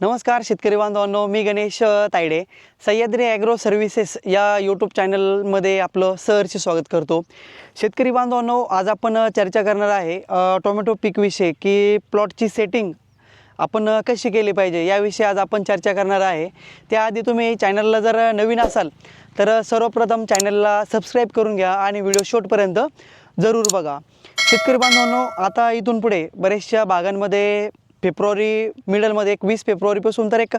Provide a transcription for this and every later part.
नमस्कार शेतकरी बांधवांनो मी गणेश तायडे. सह्याद्री ॲग्रो सर्व्हिसेस या यूट्यूब चॅनलमध्ये आपलं सहर्ष स्वागत करतो. शेतकरी बांधवांनो आज आपण चर्चा करणार आहे टोमॅटो पीकविषयी की प्लॉटची सेटिंग आपण कशी केली पाहिजे याविषयी आज आपण चर्चा करणार आहे. त्याआधी तुम्ही चॅनलला जर नवीन असाल तर सर्वप्रथम चॅनलला सबस्क्राईब करून घ्या आणि व्हिडिओ शेवटपर्यंत जरूर बघा. शेतकरी बांधवांनो आता इथून पुढे बऱ्याचशा भागांमध्ये फेब्रुवारी मिडलमध्ये एक वीस फेब्रुवारीपासून तर एक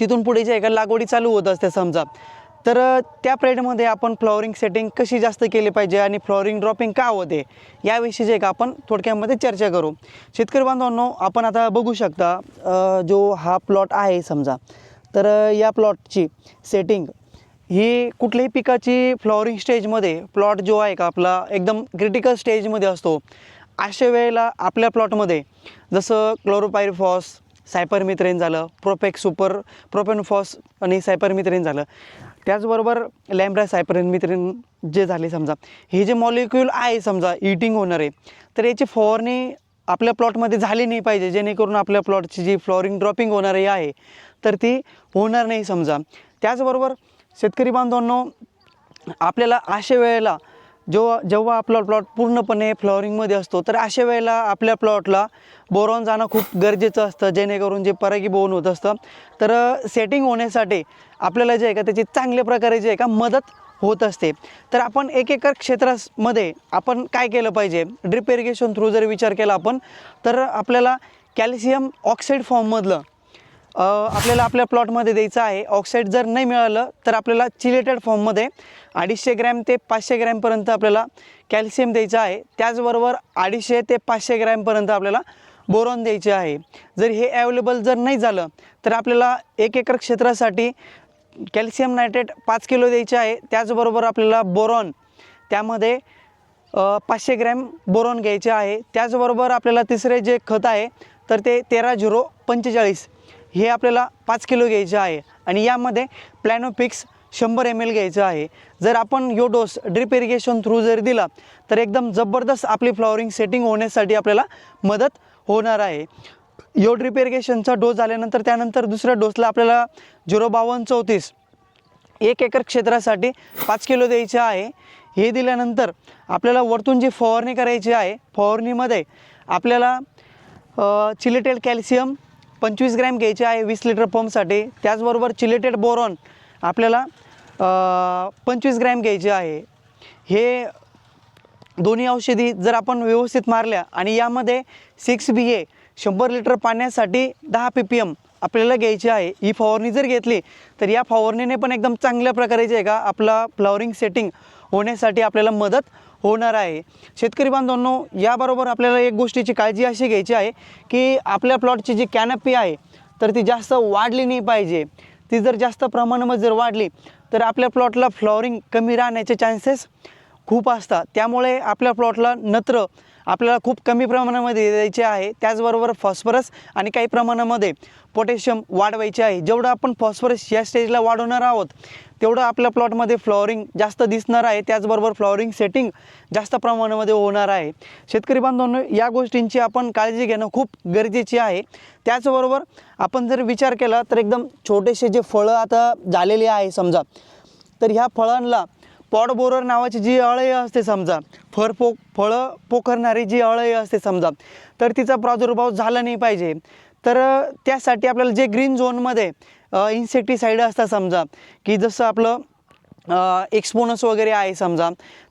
तिथून पुढे जे आहे का लागवडी चालू होत असते समजा. तर त्या पिरियडमध्ये आपण फ्लॉवरिंग सेटिंग कशी जास्त केली पाहिजे आणि फ्लॉवरिंग ड्रॉपिंग का होते याविषयी जे का आपण थोडक्यामध्ये चर्चा करू. शेतकरी बांधवांनो आपण आता बघू शकता जो हा प्लॉट आहे समजा. तर या प्लॉटची सेटिंग ही कुठल्याही पिकाची फ्लॉवरिंग स्टेजमध्ये प्लॉट जो आहे का आपला एकदम क्रिटिकल स्टेजमध्ये असतो. अशा वेळेला आपल्या प्लॉटमध्ये जसं क्लोरोपायरफॉस सायपरमिथ्रेन झालं प्रोपेक सुपर प्रोपेनफॉस आणि सायपरमिथ्रेन झालं. त्याचबरोबर लॅम्ब्रा सायपरमिथ्रेन जे झाले समजा हे जे मॉलिक्यूल आहे समजा इटिंग होणार आहे तर याची फवारणी आपल्या प्लॉटमध्ये झाली नाही पाहिजे जेणेकरून आपल्या प्लॉटची जी फ्लॉरिंग ड्रॉपिंग होणारी आहे तर ती होणार नाही समजा. त्याचबरोबर शेतकरी बांधवांनो आपल्याला अशा वेळेला जेव्हा जेव्हा आपला प्लॉट पूर्णपणे फ्लॉवरिंगमध्ये असतो तर अशा वेळेला आपल्या प्लॉटला बोरॉन जाणं खूप गरजेचं असतं जेणेकरून जे परागी बोन होत असतं. तर सेटिंग होण्यासाठी आपल्याला जे आहे का त्याची चांगल्या प्रकारे जे आहे का मदत होत असते. तर आपण एक एकर क्षेत्रामध्ये आपण काय केलं पाहिजे? ड्रिप इरिगेशन थ्रू जर विचार केला आपण तर आपल्याला कॅल्शियम ऑक्साईड फॉर्ममधलं आपल्याला आपल्या प्लॉटमध्ये द्यायचं आहे. ऑक्साईड जर नाही मिळालं तर आपल्याला चिलेटेड फॉर्ममध्ये अडीचशे ग्रॅम ते पाचशे ग्रॅमपर्यंत आपल्याला कॅल्शियम द्यायचं आहे. त्याचबरोबर अडीचशे ते पाचशे ग्रॅमपर्यंत आपल्याला बोरॉन द्यायचे आहे. जर हे अवेलेबल जर नाही झालं तर आपल्याला एक एकर क्षेत्रासाठी कॅल्शियम नायट्रेट पाच किलो द्यायचे आहे. त्याचबरोबर आपल्याला बोरॉन त्यामध्ये पाचशे ग्रॅम बोरॉन घ्यायचे आहे. त्याचबरोबर आपल्याला तिसरे जे खत आहे तर ते तेरा झिरो पंचेचाळीस. हे आपल्याला पाच किलो घ्यायचे आहे. आणि यामध्ये प्लॅनोपिक्स शंभर एम एल घ्यायचं आहे. जर आपण यो डोस ड्रिप इरिगेशन थ्रू जर दिला तर एकदम जबरदस्त आपली फ्लॉवरिंग सेटिंग होण्यासाठी आपल्याला मदत होणार आहे. यो ड्रिप इरिगेशनचा डोस झाल्यानंतर त्यानंतर दुसऱ्या डोसला आपल्याला झिरो बावन्न चौतीस एक एकर क्षेत्रासाठी पाच किलो द्यायचे आहे. हे दिल्यानंतर आपल्याला वरतून जी फवारणी करायची आहे फवारणीमध्ये आपल्याला चिलेटेल कॅल्शियम पंचवीस ग्रॅम घ्यायचे आहे वीस लिटर पंपसाठी. त्याचबरोबर चिलेटेड बोरॉन आपल्याला पंचवीस ग्रॅम घ्यायचे आहे. हे दोन्ही औषधी जर आपण व्यवस्थित मारल्या आणि यामध्ये सिक्स बी ए शंभर लिटर पाण्यासाठी दहा पी पी एम आपल्याला घ्यायची आहे. ही फवारणी जर घेतली तर या फवारणीने पण एकदम चांगल्या प्रकारे जे आहे का आपला फ्लॉवरिंग सेटिंग होण्यासाठी आपल्याला मदत होणार आहे. शेतकरी बांधवांनो याबरोबर आपल्याला एक गोष्टीची काळजी अशी घ्यायची आहे की आपल्या प्लॉटची जी कॅनपी आहे तर ती जास्त वाढली नाही पाहिजे. ती जर जास्त प्रमाणामध्ये जर वाढली तर आपल्या प्लॉटला फ्लॉवरिंग कमी राहण्याचे चान्सेस खूप असतात. त्यामुळे आपल्या प्लॉटला नत्र आपल्याला खूप कमी प्रमाणामध्ये द्यायचे आहे. त्याचबरोबर फॉस्फरस आणि काही प्रमाणामध्ये पोटॅशियम वाढवायचे आहे. जेवढं आपण फॉस्फरस या स्टेजला वाढवणार आहोत तेवढं आपल्या प्लॉटमध्ये फ्लॉवरिंग जास्त दिसणार आहे. त्याचबरोबर फ्लॉवरिंग सेटिंग जास्त प्रमाणामध्ये होणार आहे. शेतकरी बांधवांनो या गोष्टींची आपण काळजी घेणं खूप गरजेची आहे. त्याचबरोबर आपण जर विचार केला तर एकदम छोटेसे जे फळं आता झालेले आहे समजा तर ह्या फळांना पॉड बोरर नावाची जी अळई असते समजा फर पो फळं पोखरणारी जी अळई असते समजा तर तिचा प्रादुर्भाव झाला नाही पाहिजे. तर त्यासाठी आपल्याला जे ग्रीन झोनमध्ये इन्सेक्टिसाईड असतात समजा की जसं आपलं एक्सपोनस वगैरे आहे समजा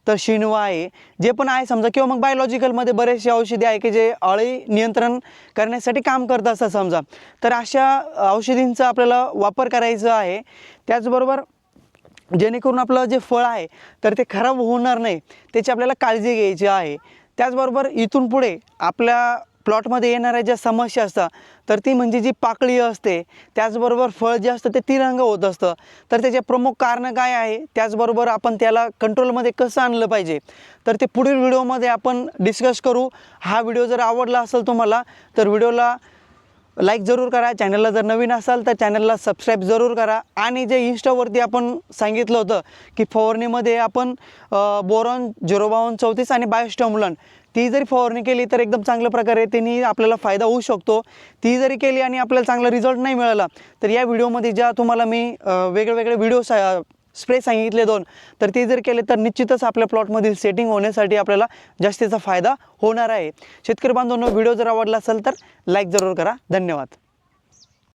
तर शिणवा आहे जे पण आहे समजा किंवा मग बायोलॉजिकलमध्ये बरेचसे औषधी आहे की जे अळी नियंत्रण करण्यासाठी काम करत असतात समजा. तर अशा औषधींचा आपल्याला वापर करायचा आहे. त्याचबरोबर जेणेकरून आपलं जे फळ आहे तर ते खराब होणार नाही. त्याची आपल्याला काळजी घ्यायची आहे. त्याचबरोबर इथून पुढे आपल्या प्लॉटमध्ये येणाऱ्या ज्या समस्या असतात तर ती म्हणजे जी पाकळी असते त्याचबरोबर फळ जे असतं ते तिरंग होत असतं. तर त्याचे प्रमुख कारणं काय आहे? त्याचबरोबर आपण त्याला कंट्रोलमध्ये कसं आणलं पाहिजे? तर ते पुढील व्हिडिओमध्ये आपण डिस्कस करू. हा व्हिडिओ जर आवडला असेल तुम्हाला तर व्हिडिओला लाईक जरूर करा. चॅनलला जर नवीन असाल तर चॅनलला सबस्क्राईब जरूर करा. आणि जे इन्स्टावरती आपण सांगितलं होतं की फवारणीमध्ये आपण बोरॉन झिरो बावन चौतीस आणि बायोस्टॉम्युलन ती जरी फवारणी केली तर एकदम चांगल्या प्रकारे त्यांनी आपल्याला फायदा होऊ शकतो. ती जरी केली आणि आपल्याला चांगला रिझल्ट नाही मिळाला तर या व्हिडिओमध्ये ज्या तुम्हाला मी वेगळेवेगळे वेगळे वेगळे व्हिडिओ स्प्रे सांगितले दोन. तर ते जर केले तर निश्चितच आपल्या प्लॉटमधील सेटिंग होण्यासाठी आपल्याला जास्तीचा फायदा होणार आहे. शेतकरी बांधवांनो व्हिडिओ जर आवडला असेल तर लाईक जरूर करा. धन्यवाद.